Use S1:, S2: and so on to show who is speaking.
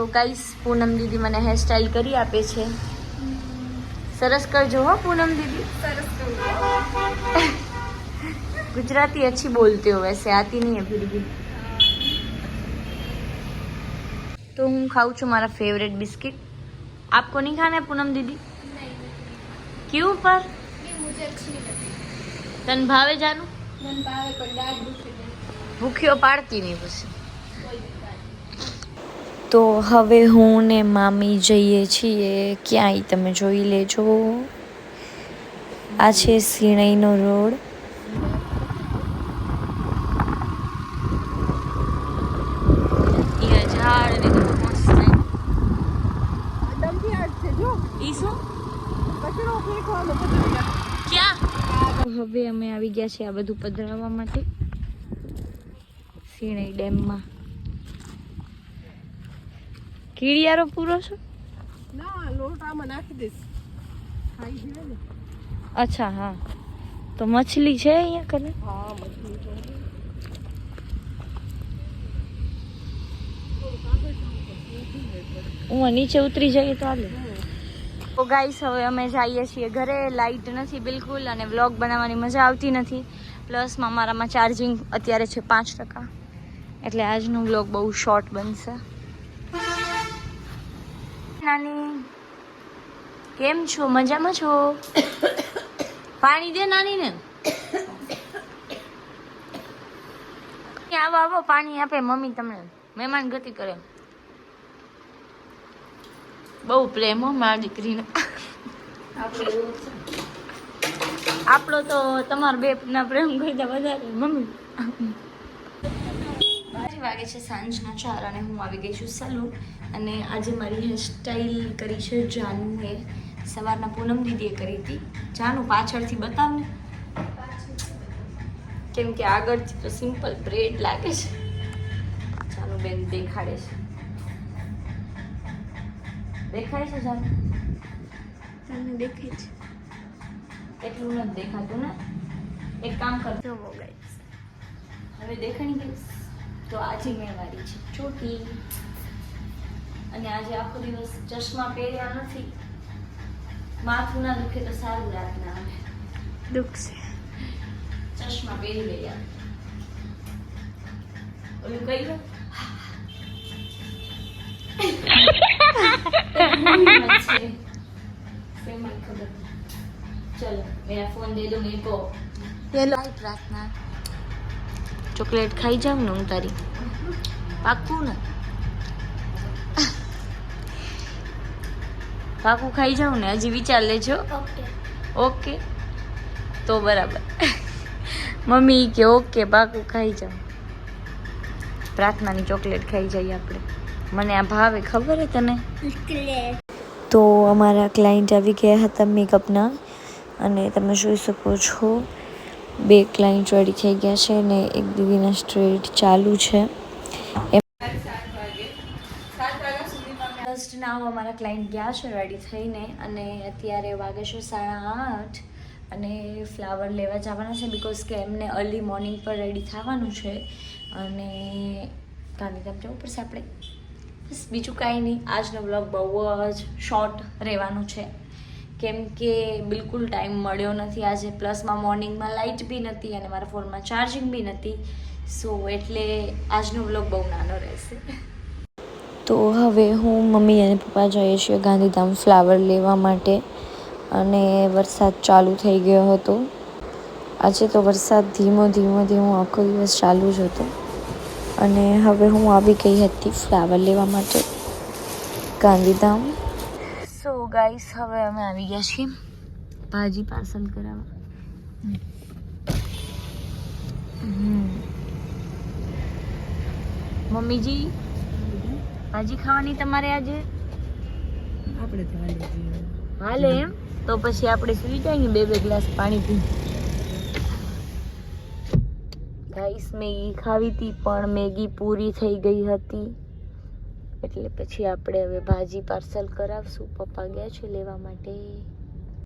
S1: तो गाइस पूनम दीदी मैंने हेयर स्टाइल करी आपे छे सरस कर जो हो पूनम दीदी गुजराती अच्छी बोलते हो वैसे आती नहीं है फिर भी तो हूँ खाऊ छू मारा फेवरेट बिस्किट आपको नहीं खाना है पूनम दीदी नहीं, नहीं। क्यों पर तन भावे जानू भूखियो पाड़ती नहीं बस તો હવે હું ને મામી જઈએ છીએ. ક્યાંય તમે જોઈ લેજો. આ છે સિણઈનો રોડ. હવે અમે આવી ગયા છીએ આ બધું પધરાવવા માટે. સિણઈ ડેમમાં. કીડિયારો પૂરો છે? અચ્છા હા. તો મછલી છે અહીંયા કને? હું નીચે ઉતરી જઈએ તો હાલે. તો ગાઈસ હવે અમે જઈએ છીએ ઘરે. લાઇટ નથી બિલકુલ અને વ્લોગ બનાવવાની મજા આવતી નથી. પ્લસમાં મારામાં ચાર્જિંગ અત્યારે છે પાંચ ટકા. એટલે આજનો વ્લોગ બહુ શોર્ટ બનશે. નાની. કેમ છો? મજામાં છો? પાણી દે નાની ને આવો આવો, પાણી આપે મમ્મી તમને. મહેમાન ગતિ કરે. બહુ પ્રેમ હો, મારા દીકરીને. આપણો તો તમારા બે ના પ્રેમ કરતા વધારે મમ્મી. વાગે છે સાંજના ચાર અને હું આવી ગઈ છું સલૂન અને આજે મારી હેરસ્ટાઈલ કરી છે જાનુએ. સવારના પૂનમ દીદીએ કરી હતી. જાનુ પાછળથી બતાવને કેમ કે આગળથી તો સિમ્પલ બ્રેડ લાગે છે. જાનુ બેન દેખાડે છે. દેખાય છે જાનુ?
S2: તમને દેખાય છે.
S1: એટલું નથી દેખાતું ને. એક કામ કરતો હવે દેખાણી ગઈશ તો આજે મેં વારી છે ચોટી. અને આજે આખો દિવસ ચશ્મા પહેર્યા નથી. માથું ના દુખે તો સારું રાતના આવે.
S2: દુખશે
S1: ચશ્મા પહેરી લઈએ. ઓલું કહી ચલો મેરા ફોન દે દો
S2: મેં કો
S1: હેલો પ્રાર્થના. ચોકલેટ ખાઈ જાઉં ને હું તારી. પાકું ને? પાકું ખાઈ જાઉં ને? હજી વિચાર લેજો.
S2: ઓકે.
S1: તો બરાબર. મમ્મી કે ઓકે પાકું ખાઈ જાઉં. પ્રાર્થનાની ચોકલેટ ખાઈ જઈએ આપણે. મને આ ભાવે ખબર હે તને? તો અમારા ક્લાયન્ટ આવી ગયા હતા મેકઅપના અને તમે જોઈ શકો છો. બે ક્લાયન્ટ રેડી થઈ ગયા છે ને એક દીદીના સ્ટ્રેટ ચાલુ છે. જસ્ટ નાવ અમારા ક્લાઇન્ટ ગયા છે રેડી થઈને અને અત્યારે વાગે છે સાડા આઠ અને ફ્લાવર લેવા જવાના છે બિકોઝ કે એમને અર્લી મોર્નિંગ પર રેડી થવાનું છે. અને ગાંધીધામ જવું પડશે આપણે. બીજું કાંઈ નહીં. આજનો બ્લોગ બહુ જ શોર્ટ રહેવાનું છે. કેમ કે બિલકુલ ટાઈમ મળ્યો નથી આજે. પ્લસમાં મોર્નિંગમાં લાઇટ બી નથી અને મારા ફોનમાં ચાર્જિંગ બી નથી. સો એટલે આજનો બ્લોગ બહુ નાનો રહેશે. તો હવે હું મમ્મી અને પપ્પા જઈએ છીએ ગાંધીધામ ફ્લાવર લેવા માટે. અને વરસાદ ચાલુ થઈ ગયો હતો. આજે તો વરસાદ ધીમો ધીમો ધીમો આખો દિવસ ચાલુ જ હતો. અને હવે હું આવી ગઈ હતી ફ્લાવર લેવા માટે. ગાંધીધામ. ગાઈસ હવે અમે આવી ગયા છીએ ભાજી પાર્સલ કરાવવા. મમ્મીજી ભાજી ખાવાની તમારે આજે?
S2: આપણે
S1: હાલે એમ? તો પછી આપણે સુઈ જાય બે બે ગ્લાસ પાણી પી ગાઈસ મેગી ખાવી હતી પણ મેગી પૂરી થઈ ગઈ હતી. એટલે પછી આપણે હવે ભાજી પાર્સલ કરાવશું. પપ્પા ગયા છે લેવા માટે.